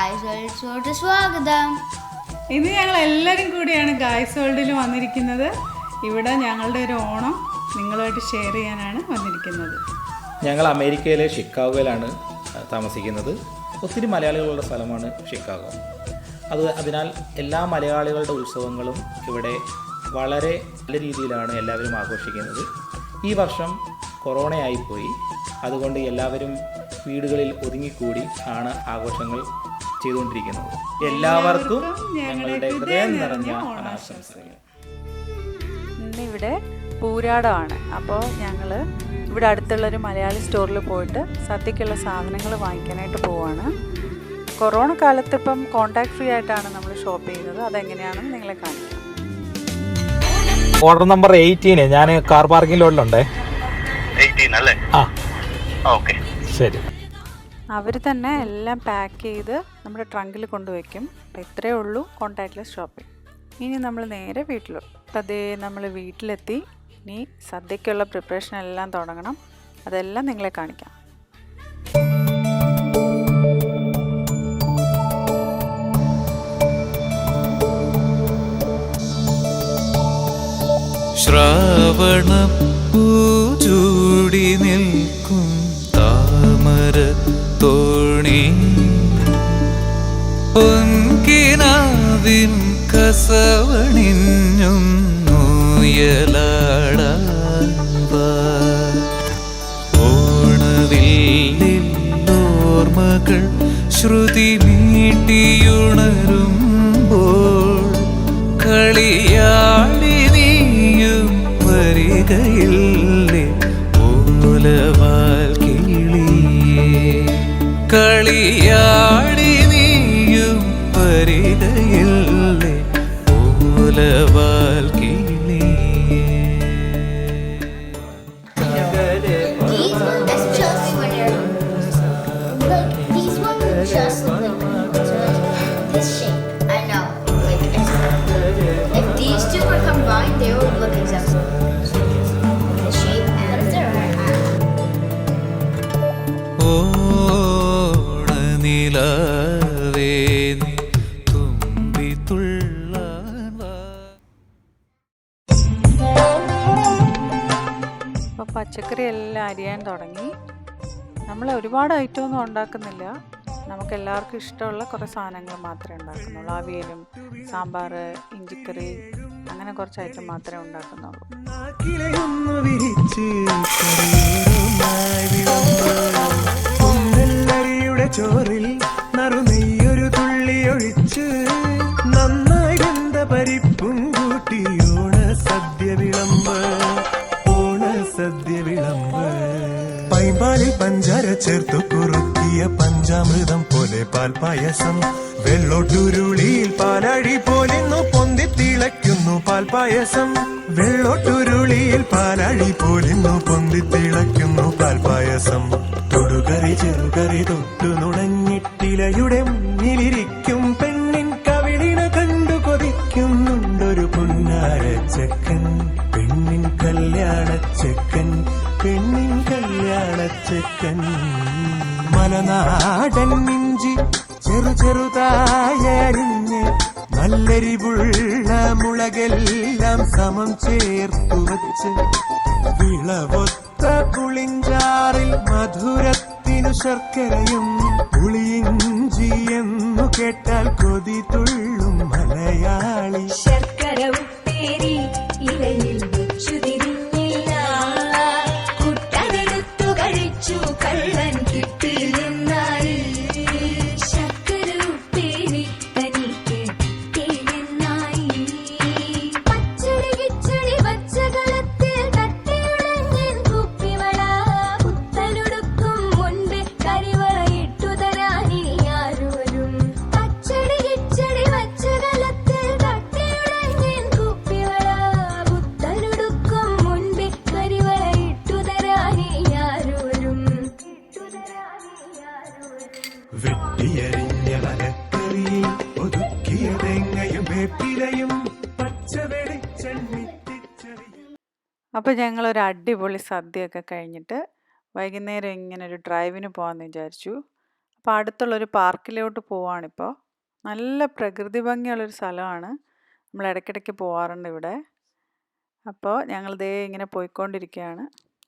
Guys world സ്വാഗതം. ഇന്ന് ഞങ്ങൾ എല്ലാവരും കൂടിയാണ് ഗായ്സ് വേൾഡിൽ വന്നിരിക്കുന്നത്. ഇവിടെ ഞങ്ങളുടെ ഒരു ഓണം നിങ്ങളുമായിട്ട് ഷെയർ ചെയ്യാനാണ് വന്നിരിക്കുന്നത്. ഞങ്ങൾ അമേരിക്കയിലെ ഷിക്കാഗോയിലാണ് താമസിക്കുന്നത്. ഒത്തിരി മലയാളികളുള്ള സ്ഥലമാണ് ഷിക്കാഗോ. അത് അതിനാൽ എല്ലാ മലയാളികളുടെ ഉത്സവങ്ങളും ഇവിടെ വളരെ നല്ല രീതിയിലാണ് എല്ലാവരും ആഘോഷിക്കുന്നത്. ഈ വർഷം കൊറോണയായിപ്പോയി അതുകൊണ്ട് എല്ലാവരും വീടുകളിൽ ഒതുങ്ങിക്കൂടി ആണ് ആഘോഷങ്ങൾ ചെയ്തുകൊണ്ടിരിക്കുന്നത്. എല്ലാവർക്കും ഞങ്ങളുടെ ഹൃദയം നിറഞ്ഞ ആശംസകൾ. ഇന്നിവിടെ പൂരാടമാണ്. അപ്പോൾ ഞങ്ങൾ ഇവിടെ അടുത്തുള്ളൊരു മലയാളി സ്റ്റോറിൽ പോയിട്ട് സദ്യക്കുള്ള സാധനങ്ങൾ വാങ്ങിക്കാനായിട്ട് പോവാണ്. കൊറോണ കാലത്ത് ഇപ്പം കോണ്ടാക്ട് ഫ്രീ ആയിട്ടാണ് നമ്മൾ ഷോപ്പ് ചെയ്യുന്നത്. അതെങ്ങനെയാണെന്ന് നിങ്ങളെ കാണിക്കാം. Order number eighteen. ഞാൻ കാർ പാർക്കിംഗ് ലോഡിലുണ്ടേ. എയ്റ്റീൻ അല്ലേ? ആ. ഓക്കെ. ശരി. അവർ തന്നെ എല്ലാം പാക്ക് ചെയ്ത് നമ്മുടെ ട്രങ്കിൽ കൊണ്ടുവയ്ക്കും. അപ്പോൾ ഇത്രയേ ഉള്ളൂ കോണ്ടാക്ട്ലെസ് ഷോപ്പിംഗ് ഇനി നമ്മൾ നേരെ വീട്ടിലോ അതേ നമ്മൾ വീട്ടിലെത്തി. ഇനി സദ്യക്കുള്ള പ്രിപ്പറേഷൻ എല്ലാം തുടങ്ങണം. അതെല്ലാം നിങ്ങളെ കാണിക്കാം. ശ്രാവണ പൂചൂടി നിൽക്കും ശ്രുതി വീട്ടിയുണരുമ്പോൾ കളിയാടി നീയും വരികയില്ലേ? ഓലവാൽ കിളിയേ. കളിയാടി നീയും വരികയില്ലേ? ഓലവാൽ ഓണനിലാവേ നീ തുമ്പിത്തുള്ളാൻ വാ. അപ്പോൾ പച്ചക്കറി എല്ലാം അരിയാൻ തുടങ്ങി. നമ്മൾ ഒരുപാട് ഐറ്റം ഒന്നും ഉണ്ടാക്കുന്നില്ല. നമുക്ക് എല്ലാവർക്കും ഇഷ്ടമുള്ള കുറേ സാധനങ്ങൾ മാത്രമേ ഉണ്ടാക്കുന്നുള്ളൂ. അവിയലും സാമ്പാർ ഇഞ്ചിക്കറി അങ്ങനെ കുറച്ച് ഐറ്റം മാത്രമേ ഉണ്ടാക്കുന്നുള്ളൂ. നാക്കിലയൊന്നു സദ്യ വിളമ്പ് ഓണ സദ്യ വിളമ്പ് പൈമ്പാലിൽ പഞ്ചാര ചേർത്തു കുറുക്കിയ പഞ്ചാമൃതം പോലെ പാൽ പായസം. വെള്ളോട്ടുരുളിയിൽ പാലഴി പോലിന്നു പൊന്തി തിളയ്ക്കുന്നു പാൽപായസം വെള്ളോട്ടുരുളിയിൽ പാലഴി പോലിന്നു പൊന്തി തിളയ്ക്കുന്നു പാൽപായസം തൊടുകറി ചെറുകറി തൊട്ടു നുണഞ്ഞിട്ടിലയുടെ മലനാടൻ മിഞ്ചി ചെറു ചെറുതായരിഞ്ഞ് നല്ലരിവുള്ള മുളകെല്ലാം സമം ചേർത്തു വച്ച് വിളവൊത്ത പുളിഞ്ചാറിൽ മധുരത്തിനു ശർക്കരയും പുളിയിഞ്ചി എന്നു കേട്ടാൽ കൊതി തുള്ളും മലയാളി. ശർക്കര പൊതിയരിഞ്ഞ മലക്കറിയിൽ ഒതുക്കിയ തേങ്ങയും വേപ്പിലയും അപ്പോൾ ഞങ്ങൾ ഒരു അടിപൊളി സദ്യയൊക്കെ കഴിഞ്ഞിട്ട് വൈകുന്നേരം ഇങ്ങനെ ഒരു ഡ്രൈവിന് പോകാമെന്ന് വിചാരിച്ചു. അപ്പോൾ അടുത്തുള്ളൊരു പാർക്കിലോട്ട് പോവാണിപ്പോൾ നല്ല പ്രകൃതി ഭംഗിയുള്ളൊരു സ്ഥലമാണ്. നമ്മൾ ഇടയ്ക്കിടയ്ക്ക് പോവാറുണ്ട് ഇവിടെ. അപ്പോൾ ഞങ്ങൾ ദേ ഇങ്ങനെ പോയിക്കൊണ്ടിരിക്കുകയാണ്.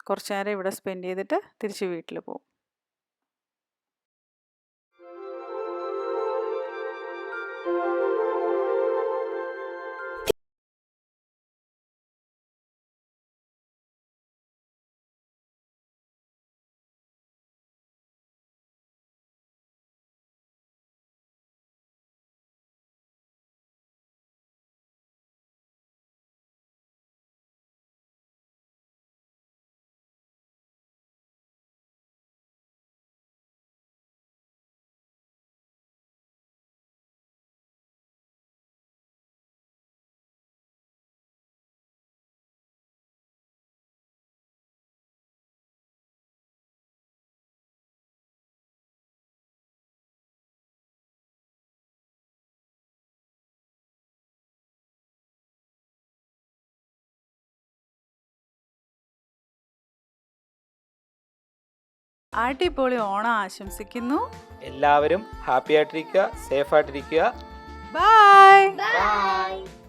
കുറച്ച് നേരം ഇവിടെ സ്പെൻഡ് ചെയ്തിട്ട് തിരിച്ച് വീട്ടിൽ പോകും അടിപൊളി ഓണം ആശംസിക്കുന്നു. എല്ലാവരും ഹാപ്പി ആയിട്ടിരിക്കുക സേഫ് ആയിട്ടിരിക്കുക. Bye bye